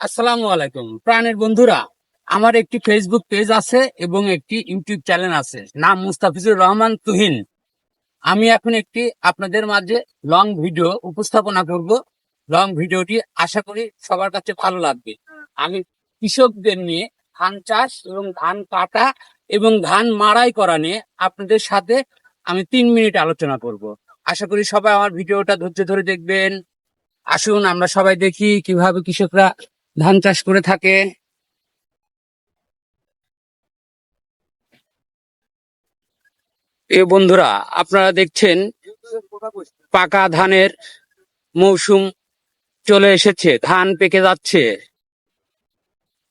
আসসালামু আলাইকুম। প্রাণের বন্ধুরা, আমার একটি ফেসবুক পেজ আছে এবং একটি ইউটিউব চ্যানেল আছে। নাম মুস্তাফিজুর রহমান তুহিন। আমি এখন একটি আপনাদের মাঝে লং ভিডিও উপস্থাপনা করব। লং ভিডিওটি আশা করি সবার কাছে ভালো লাগবে। আমি কৃষকদের নিয়ে ধান চাষ এবং ধান কাটা এবং ধান মাড়াই করা নিয়ে আপনাদের সাথে আমি তিন মিনিট আলোচনা করব। আশা করি সবাই আমার ভিডিওটা ধৈর্য ধরে দেখবেন। আসুন আমরা সবাই দেখি কীভাবে কৃষকরা ধান চাষ করে থাকে। এ বন্ধুরা, আপনারা দেখছেন পাকা ধানের মৌসুম চলে এসেছে, ধান পেকে যাচ্ছে।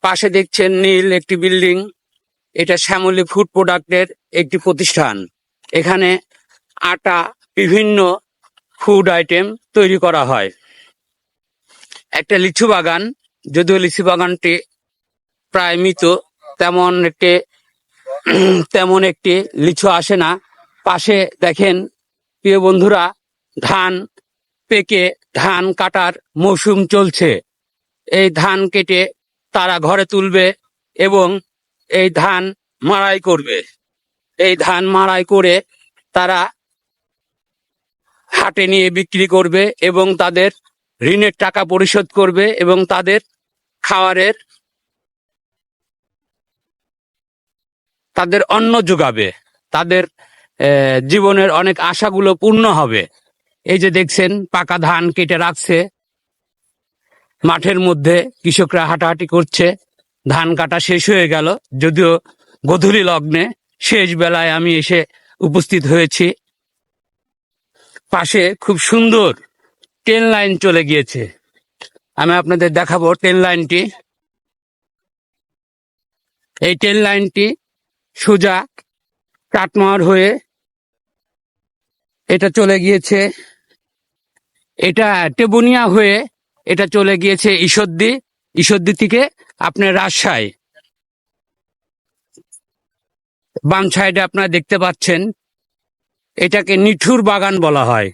পাশে দেখছেন নীল একটি বিল্ডিং, এটা শ্যামলী ফুড প্রোডাক্টের একটি প্রতিষ্ঠান। এখানে আটা, বিভিন্ন ফুড আইটেম তৈরি করা হয়। একটা লিচু বাগান যদিও লিচু বাগানটি প্রায় মৃত, তেমন একটি তেমন একটি লিচু আসে না। পাশে দেখেন, প্রিয় বন্ধুরা, ধান পেকে, ধান কাটার মৌসুম চলছে। এই ধান কেটে তারা ঘরে তুলবে এবং এই ধান মাড়াই করবে। এই ধান মাড়াই করে তারা হাটে নিয়ে বিক্রি করবে এবং তাদের ঋণের টাকা পরিশোধ করবে এবং তাদের খাওয়ারের তাদের অন্ন যোগাবে। তাদের জীবনের অনেক আশাগুলো পূর্ণ হবে। এই যে দেখছেন, পাকা ধান কেটে রাখছে। মাঠের মধ্যে কৃষকরা হাঁটাহাঁটি করছে। ধান কাটা শেষ হয়ে গেল। যদিও গধূলি লগ্নে শেষ বেলায় আমি এসে উপস্থিত হয়েছি। পাশে খুব সুন্দর ট্রেন লাইন চলে গিয়েছে। আমি আপনাদের দেখাবো ট্রেন লাইনটি। এই ট্রেন লাইনটি সোজা কাটমার হয়ে এটা চলে গিয়েছে। এটা টেবুনিয়া হয়ে এটা চলে গিয়েছে ঈশ্বরদী। ঈশ্বরদী থেকে আপনার রাজশাহী। বাম সাইডে আপনারা দেখতে পাচ্ছেন, এটাকে নিঠুর বাগান বলা হয়।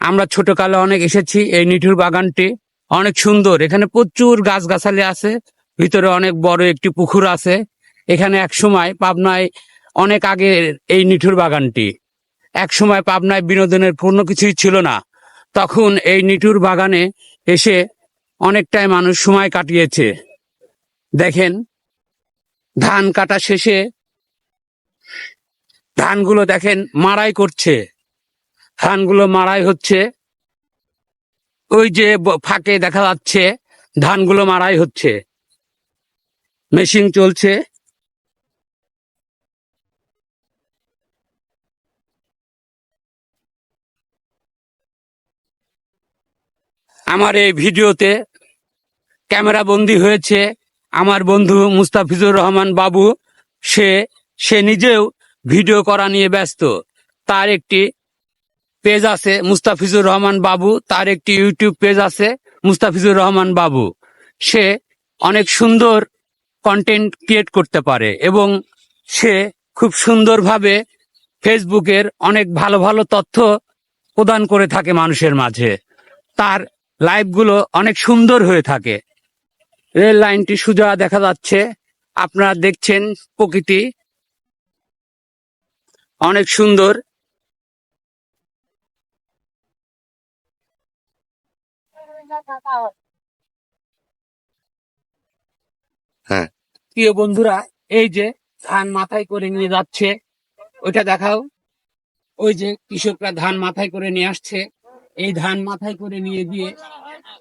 আমরা ছোটকালে অনেক এসেছি এই নিঠুর বাগানটি। অনেক সুন্দর। এখানে প্রচুর গাছগাছালি আছে। ভিতরে অনেক বড় একটি পুকুর আছে। এখানে এক সময় পাবনায় অনেক আগে এই নিঠুর বাগানটি। এক সময় পাবনায় বিনোদনের পূর্ণ কিছুই ছিল না। তখন এই নিঠুর বাগানে এসে অনেকটাই মানুষ সময় কাটিয়েছে। দেখেন, ধান কাটা শেষে ধানগুলো দেখেন মাড়াই করছে। ধানগুলো মারাই হচ্ছে। ওই যে ফাঁকে দেখা যাচ্ছে, ধানগুলো মারাই হচ্ছে। মেশিন চলছে। আমার এই ভিডিওতে ক্যামেরা বন্দি হয়েছে। আমার বন্ধু মুস্তাফিজুর রহমান বাবু, সে সে নিজেও ভিডিও করা নিয়ে ব্যস্ত। তার একটি পেজ আছে মুস্তাফিজুর রহমান বাবু। তার একটি ইউটিউব পেজ আছে মুস্তাফিজুর রহমান বাবু। সে অনেক সুন্দর কন্টেন্ট ক্রিয়েট করতে পারে এবং সে খুব সুন্দরভাবে ফেসবুকের অনেক ভালো ভালো তথ্য প্রদান করে থাকে মানুষের মাঝে। তার লাইভগুলো অনেক সুন্দর হয়ে থাকে। রেল লাইনটি সোজা দেখা যাচ্ছে। আপনারা দেখছেন প্রকৃতি। অনেক সুন্দর। হ্যাঁ। প্রিয় বন্ধুরা, এই যে ধান মাথায় করে নিয়ে যাচ্ছে, ওইটা দেখাও। ওই যে কৃষকরা ধান মাথায় করে নিয়ে আসছে, এই ধান মাথায় করে নিয়ে গিয়ে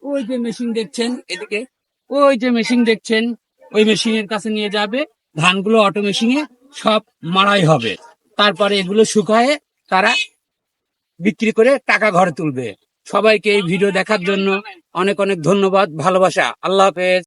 ওই যে মেশিন দেখছেন এদিকে, ওই যে মেশিন দেখছেন, ওই মেশিনের কাছে নিয়ে যাবে, ধানগুলো অটো মেশিনে সব মাড়াই হবে। তারপরে এগুলো শুকায়ে তারা বিক্রি করে টাকা ঘরে তুলবে। সবাইকে এই ভিডিও দেখার জন্য অনেক অনেক ধন্যবাদ ভালোবাসা। আল্লাহ হাফেজ।